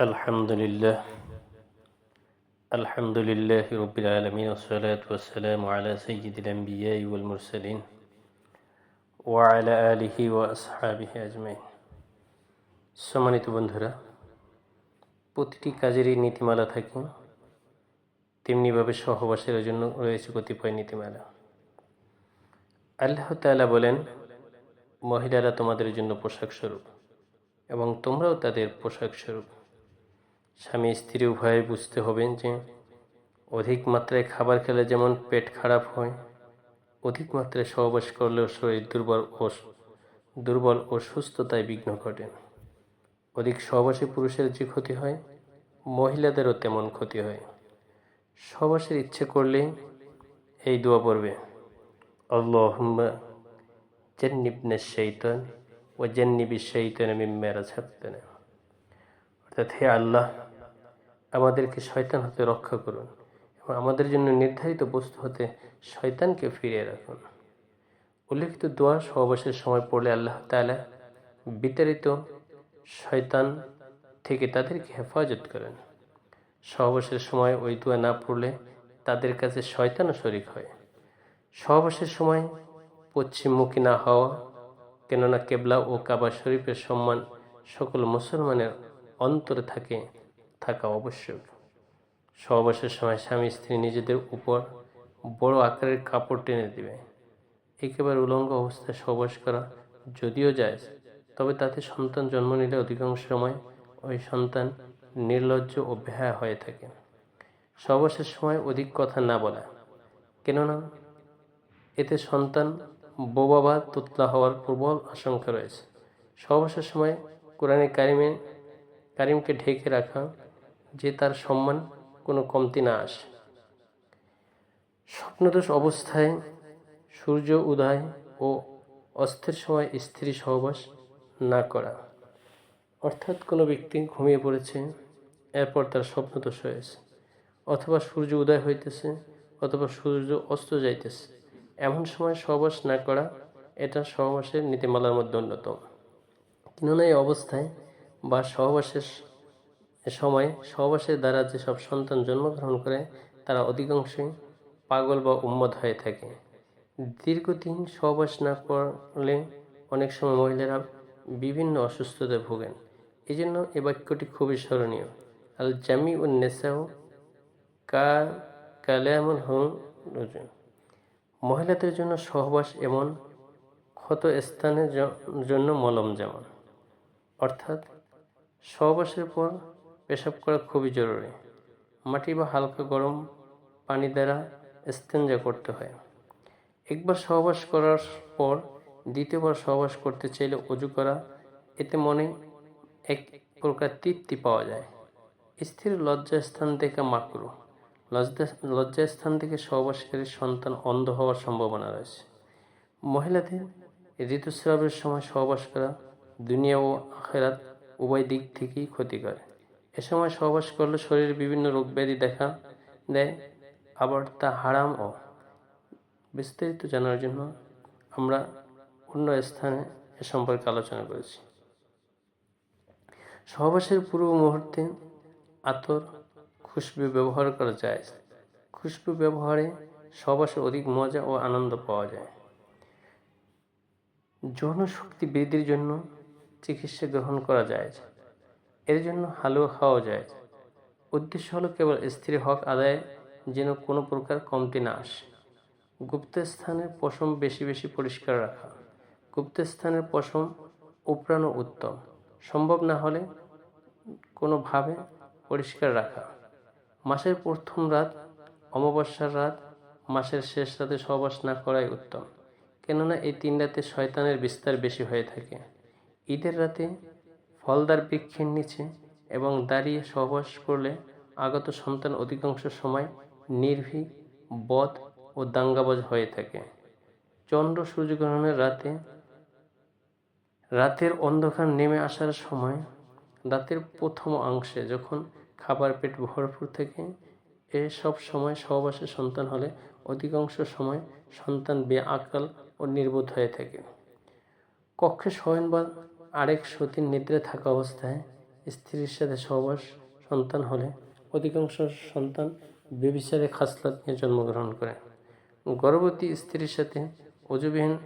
الحمد لله الحمد لله رب العالمين والصلاة والسلام على سيد الأنبياء والمرسلين وعلى آله وأصحابه أجمعين সম্মানিত বন্ধুরা প্রতিটি কাজেরই নীতিমালা থাকে তেমনিভাবে সহবাসের জন্য রয়েছে কতিপয় নীতিমালা আল্লাহ তাআলা বলেন মহিলারা তোমাদের জন্য পোশাক স্বরূপ এবং তোমরাও তাদের পোশাক স্বরূপ স্বামী, স্ত্রী উভয়ে বুঝতে হবে যে অধিক মাত্রায় খাবার খেলে যেমন পেট খারাপ হয়, অধিক মাত্রায় সহবাস করলেও শরীর দুর্বল ও দুর্বল ও সুস্থতায় বিঘ্ন ঘটে। অধিক সহবাসী পুরুষের যে ক্ষতি হয়, মহিলাদেরও তেমন ক্ষতি হয়। সহবাসের ইচ্ছে করলে এই দোয়া পড়বে, আল্লাহুম্মা জান্নিবনা শাইতান ও জান্নিবি শাইতান মিম্মা রাযাকতানা অর্থাৎ হে আল্লাহ আমাদেরকে শয়তান হতে রক্ষা করুন এবং আমাদের জন্য নির্ধারিত বস্তু হতে শয়তানকে ফিরিয়ে রাখুন। উল্লেখিত দোয়া সহবাসের সময় পড়লে আল্লাহ তাআলা বিতাড়িত শয়তান থেকে তাদেরকে হেফাজত করেন। সহবাসের সময় ওই দোয়া না পড়লে তাদের কাছে শয়তানও শরিক হয়। সহবাসের সময় পশ্চিমমুখী না হওয়া, কেননা কেবলা ও কাবা শরীফের সম্মান সকল মুসলমানের অন্তরে থাকে থাকা আবশ্যক। সহবাসের সময় স্বামী স্ত্রী নিজেদের উপর বড় আকারের কাপড় টেনে দিবে। একেবারে উলঙ্গ অবস্থায় সহবাস করা যদিও যায় তবে তাতে সন্তান জন্ম নিলে অধিকাংশ সময় ওই সন্তান নির্লজ্জ ও বেহায়া হয়ে থাকে। সহবাসের সময় অধিক কথা না বলা, কেননা এতে সন্তান বোবা বা তুতলা হওয়ার প্রবল আশঙ্কা রয়েছে। সহবাসের সময় কোরআনে কারিমে কারিমকে ঢেকে রাখা যে তার সম্মান কোনো কমতি না আসে। স্বপ্নদোষ অবস্থায় সূর্য উদয় ও অস্থের সময় স্ত্রী সহবাস না করা। অর্থাৎ কোনো ব্যক্তি ঘুমিয়ে পড়েছে, এরপর তার স্বপ্নদোষ হয়েছে। অথবা সূর্য উদয় হইতেছে, অথবা সূর্য অস্ত যাইতেছে। এমন সময় সহবাস না করা এটা সহবাসের নীতিমালার মধ্যে অন্যতম। কেননা এই অবস্থায় বা সহবাসের সময় সহবাসের দ্বারা যেসব সন্তান জন্মগ্রহণ করে, তারা অধিকাংশই পাগল বা উন্মত হয়ে থাকে। দীর্ঘদিন সহবাস না করলে অনেক সময় মহিলারা বিভিন্ন অসুস্থতায় ভোগেন। এই জন্য এ বাক্যটি খুবই স্মরণীয়। আল জামি ও নেসাও কা কালামুল হম মহিলাদের জন্য সহবাস এমন ক্ষত স্থানের জন্য মলম যেমন। অর্থাৎ সহবাসের পর পেশাব করা খুবই জরুরি। মাটি বা হালকা গরম পানি দ্বারা স্তেঞ্জা করতে হয়। একবার সহবাস করার পর দ্বিতীয়বার সহবাস করতে চাইলে অজু করা, এতে মনে এক প্রকার তৃপ্তি পাওয়া যায়। স্থির লজ্জাস্থান থেকে মাকরু। লজ্জা, লজ্জাস্থান থেকে সহবাসকারী সন্তান অন্ধ হওয়ার সম্ভাবনা রয়েছে। মহিলাদের ঋতুস্রাবের সময় সহবাস করা দুনিয়া ও আখেরাত উভয় দিক থেকেই ক্ষতি করে এ সময় সহবাস করলে শরীরে বিভিন্ন রোগ ব্যাধি দেখা দেয়। আবার তা হারাম ও বিস্তারিত জানার জন্য আমরা অন্য স্থানে এ সম্পর্কে আলোচনা করেছি। সহবাসের পূর্ব মুহূর্তে আতর খুশবু ব্যবহার করা যায়। খুশবু ব্যবহারে সহবাসে অধিক মজা ও আনন্দ পাওয়া যায়। যৌন শক্তি বৃদ্ধির জন্য চিকিৎসা গ্রহণ করা যায়। এর জন্য হালুয়া খাওয়া যায়। উদ্দেশ্য হলো কেবল স্ত্রীর হক আদায়ে যেন কোনো প্রকার কমতি না আসে। গুপ্তস্থানের পশম বেশি বেশি পরিষ্কার রাখা। গুপ্তস্থানের পশম উপড়ানো উত্তম। সম্ভব না হলে কোনোভাবে পরিষ্কার রাখা। মাসের প্রথম রাত, অমাবস্যার রাত, মাসের শেষ রাতে সহবাস না করাই উত্তম। কেননা এই তিন রাতে শয়তানের বিস্তার বেশি হয়ে থাকে। ঈদের রাতে ফলদার বৃক্ষের নিচে এবং দাঁড়িয়ে সহবাস করলে আগত সন্তান অধিকাংশ সময় নির্ভীক, বধ ও দাঙ্গাবাজ হয়ে থাকে। চন্দ্র সূর্যগ্রহণের রাতে, রাতের অন্ধকার নেমে আসার সময় রাতের প্রথম অংশে যখন খাবার পেট ভরপুর থেকে এসব সময় সহবাসের সন্তান হলে অধিকাংশ সময় সন্তান বে আকাল ও নির্বোধ হয়ে থাকে। কক্ষে শয়ন বা আরেক সতীর নিদ্রে থাকা অবস্থায় স্ত্রীর সাথে সহবাস সন্তান হলে অধিকাংশ সন্তান বেবিচারে খাসলাত নিয়ে জন্মগ্রহণ করে। গর্ভবতী স্ত্রীর সাথে অজুবিহীন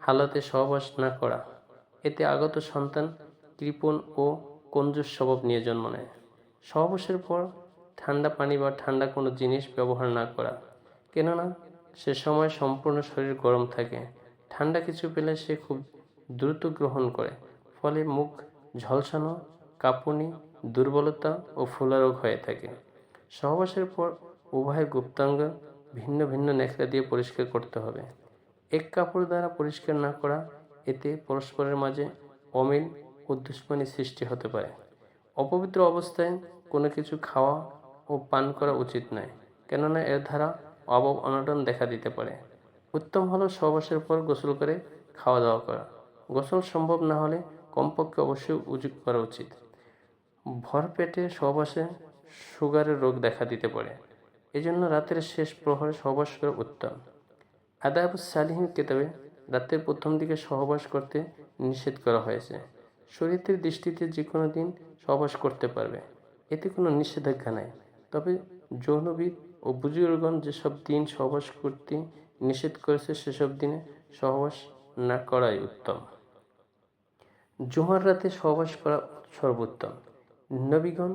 হালাতে সহবাস না করা। এতে আগত সন্তান কৃপণ ও কঞ্জুস স্বভাব নিয়ে জন্ম নেয়। সহবাসের পর ঠান্ডা পানি বা ঠান্ডা কোনো জিনিস ব্যবহার না করা। কেননা সে সময় সম্পূর্ণ শরীর গরম থাকে। ঠান্ডা কিছু পেলে সে খুব দ্রুত গ্রহণ করে। ফলে মুখ ঝলসানো, কাঁপুনি, দুর্বলতা ও ফোলা রোগ হয়ে থাকে। সহবাসের পর উভয়ের গুপ্তাঙ্গ ভিন্ন ভিন্ন নেকড়া দিয়ে পরিষ্কার করতে হবে। এক কাপড় দ্বারা পরিষ্কার না করা এতে পরস্পরের মাঝে অমিল ও দুশ্মনী সৃষ্টি হতে পারে। অপবিত্র অবস্থায় কোনো কিছু খাওয়া ও পান করা উচিত নয়, কেননা এর দ্বারা অভাব অনটন দেখা দিতে পারে। উত্তম হলো সহবাসের পর গোসল করে খাওয়া দাওয়া করা। গোসল সম্ভব না হলে কমপক্ষে অবশ্যই উজু করা উচিত। ভর পেটে সহবাসে সুগারের রোগ দেখা দিতে পারে। এজন্য রাতের শেষ প্রহরে সহবাস করা উত্তম। আদাব সালিহীন কেতাবে রাতের প্রথম দিকে সহবাস করতে নিষেধ করা হয়েছে। শরীরের দৃষ্টিতে যে কোনো দিন সহবাস করতে পারবে। এতে কোনো নিষেধাজ্ঞা নাই। তবে যৌনবিদ ও বুজুর্গণ যেসব দিন সহবাস করতে নিষেধ করেছে, সেসব দিনে সহবাস না করাই উত্তম। জুমার রাতে সহবাস করা সর্বোত্তম। নবীগণ,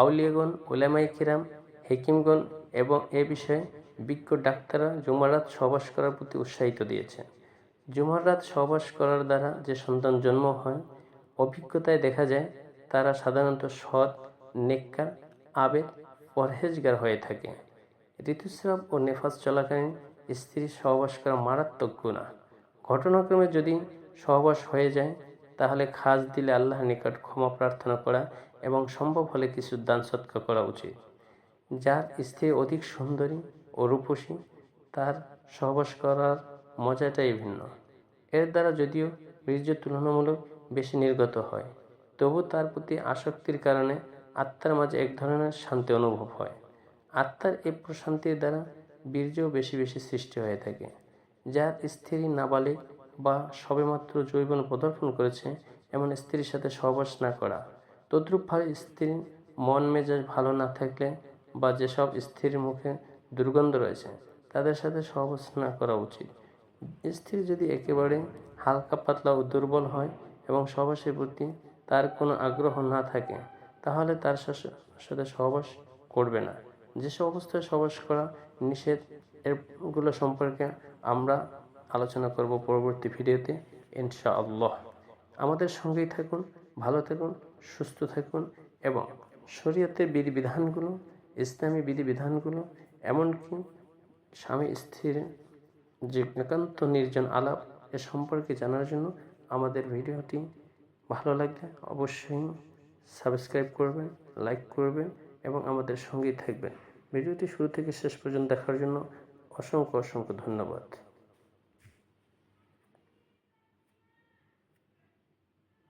আউলিয়াগণ ওলামাই কিরাম, হেকিমগণ এবং এ বিষয়ে বিজ্ঞ ডাক্তাররা জুমার রাত সহবাস করার প্রতি উৎসাহিত দিয়েছেন। জুমার রাত সহবাস করার দ্বারা যে সন্তান জন্ম হয়, অভিজ্ঞতায় দেখা যায় তারা সাধারণত সৎ, নেককার আবেগ পরহেজগার হয়ে থাকে। ঋতুস্রাব ও নেফাজ চলাকালীন স্ত্রীর সহবাস করা মারাত্মক গুণা ঘটনাক্রমে যদি সহবাস হয়ে যায় তাহলে খাস দিলে আল্লাহর নিকট ক্ষমা প্রার্থনা করা এবং সম্ভব হলে কিছু দান সৎকার করা উচিত। যার স্ত্রী অধিক সুন্দরী ও রূপসী, তার সহবাস করার মজাটাই ভিন্ন। এর দ্বারা যদিও বীর্য তুলনামূলক বেশি নির্গত হয়, তবু তার প্রতি আসক্তির কারণে আত্মার মাঝে এক ধরনের শান্তি অনুভব হয়। আত্মার এই প্রশান্তির দ্বারা বীর্যও বেশি বেশি সৃষ্টি হয়ে থাকে, যার স্ত্রী নাবালিক বা সবেমাত্র জৈবন প্রদর্শন করেছে, এমন স্ত্রীর সাথে সহবাস না করা। তদ্রূপভাবে স্ত্রীর মন মেজাজ ভালো না থাকলে বা যেসব স্ত্রীর মুখে দুর্গন্ধ রয়েছে, তাদের সাথে সহবাস না করা উচিত। স্ত্রী যদি একেবারে হালকা, পাতলা ও দুর্বল হয় এবং সহবাসের প্রতি তার কোনো আগ্রহ না থাকে, তাহলে তার সাথে সহবাস করবে না। যেসব অবস্থায় সহবাস করা নিষেধ এরগুলো সম্পর্কে আমরা আলোচনা করব পরবর্তী ভিডিওতে, ইনশাআল্লাহ। আমাদের সঙ্গেই থাকুন, ভালো থাকুন, সুস্থ থাকুন এবং শরীয়তের বিধিবিধানগুলো, ইসলামী বিধিবিধানগুলো, এমনকি স্বামী স্ত্রীর যে একান্ত নির্জন আলাপ এ সম্পর্কে জানার জন্য আমাদের ভিডিওটি ভালো লাগলে অবশ্যই সাবস্ক্রাইব করবেন, লাইক করবেন এবং আমাদের সঙ্গেই থাকবেন। ভিডিওটি শুরু থেকে শেষ পর্যন্ত দেখার জন্য অসংখ্য অসংখ্য ধন্যবাদ।